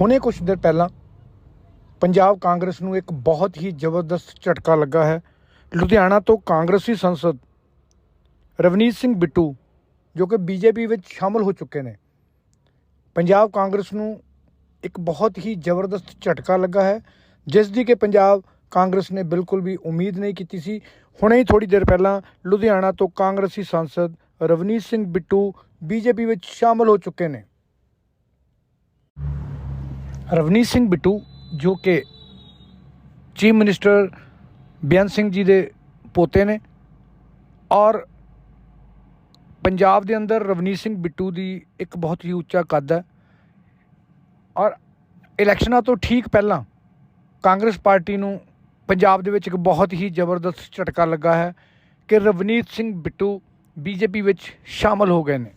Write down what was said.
ਹੁਣੇ ਕੁਝ ਦਿਨ ਪਹਿਲਾਂ ਪੰਜਾਬ ਕਾਂਗਰਸ ਨੂੰ ਇੱਕ ਬਹੁਤ ਹੀ ਜ਼ਬਰਦਸਤ ਝਟਕਾ ਲੱਗਾ ਹੈ। ਲੁਧਿਆਣਾ ਤੋਂ ਕਾਂਗਰਸੀ ਸੰਸਦ ਰਵਨੀਤ ਸਿੰਘ ਬਿੱਟੂ, ਜੋ ਕਿ ਬੀਜੇਪੀ ਵਿੱਚ ਸ਼ਾਮਲ ਹੋ ਚੁੱਕੇ ਨੇ, ਪੰਜਾਬ ਕਾਂਗਰਸ ਨੂੰ ਇੱਕ ਬਹੁਤ ਹੀ ਜ਼ਬਰਦਸਤ ਝਟਕਾ ਲੱਗਾ ਹੈ, ਜਿਸ ਦੀ ਕਿ ਪੰਜਾਬ ਕਾਂਗਰਸ ਨੇ ਬਿਲਕੁਲ ਵੀ ਉਮੀਦ ਨਹੀਂ ਕੀਤੀ ਸੀ। ਹੁਣੇ ਹੀ ਥੋੜੀ ਦੇਰ ਪਹਿਲਾਂ ਲੁਧਿਆਣਾ ਤੋਂ ਕਾਂਗਰਸੀ ਸੰਸਦ ਰਵਨੀਤ ਸਿੰਘ ਬਿੱਟੂ ਬੀਜੇਪੀ ਵਿੱਚ ਸ਼ਾਮਲ ਹੋ ਚੁੱਕੇ ਨੇ। ਰਵਨੀਤ ਸਿੰਘ ਬਿੱਟੂ, ਜੋ ਕਿ ਚੀਫ ਮਿਨਿਸਟਰ ਬੇਅੰਤ ਸਿੰਘ ਜੀ ਦੇ ਪੋਤੇ ਨੇ, ਔਰ ਪੰਜਾਬ ਦੇ ਅੰਦਰ ਰਵਨੀਤ ਸਿੰਘ ਬਿੱਟੂ ਦੀ ਇੱਕ ਬਹੁਤ ਹੀ ਉੱਚਾ ਕੱਦ ਹੈ, ਔਰ ਇਲੈਕਸ਼ਨਾਂ ਤੋਂ ਠੀਕ ਪਹਿਲਾਂ ਕਾਂਗਰਸ ਪਾਰਟੀ ਨੂੰ ਪੰਜਾਬ ਦੇ ਵਿੱਚ ਇੱਕ ਬਹੁਤ ਹੀ ਜ਼ਬਰਦਸਤ ਝਟਕਾ ਲੱਗਾ ਹੈ ਕਿ ਰਵਨੀਤ ਸਿੰਘ ਬਿੱਟੂ ਬੀਜੇਪੀ ਵਿੱਚ ਸ਼ਾਮਲ ਹੋ ਗਏ ਨੇ।